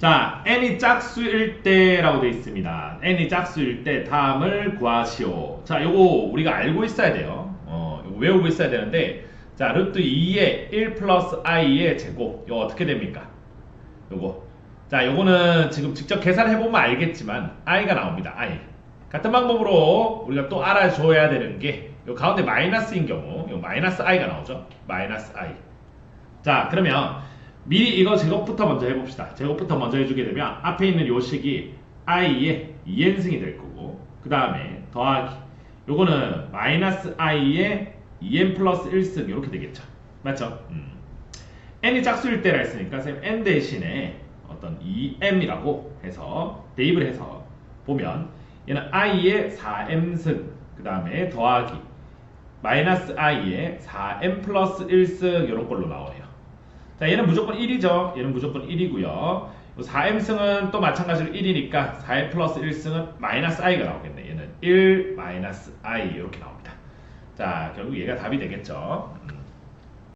자, n이 짝수일 때라고 되어 있습니다. n이 짝수일 때 다음을 구하시오. 자, 요거 우리가 알고 있어야 돼요. 어, 요거 외우고 있어야 되는데, 자, 루트 2의 1 플러스 i의 제곱. 요거 어떻게 됩니까? 요거. 자, 요거는 지금 직접 계산해보면 알겠지만, i가 나옵니다. i. 같은 방법으로 우리가 또 알아줘야 되는 게, 요 가운데 마이너스인 경우, 요 마이너스 i가 나오죠? 마이너스 i. 자, 그러면 미리 이거 제곱부터 먼저 해봅시다. 제곱부터 먼저 해주게 되면 앞에 있는 요 식이 i의 2n승이 될 거고 그 다음에 더하기 요거는 마이너스 i의 2n 플러스 1승 이렇게 되겠죠. 맞죠? 음. n이 짝수일 때라 했으니까 선생님 n 대신에 어떤 2m이라고 해서 대입을 해서 보면 얘는 i의 4m승 그 다음에 더하기 마이너스 i의 4m 플러스 1승 이런 걸로 나오네요. 자, 얘는 무조건 1이죠. 얘는 무조건 1이고요. 4m승은 또 마찬가지로 1이니까 4m 플러스 1승은 마이너스 i가 나오겠네. 얘는 1 마이너스 i 이렇게 나옵니다. 자, 결국 얘가 답이 되겠죠. 음.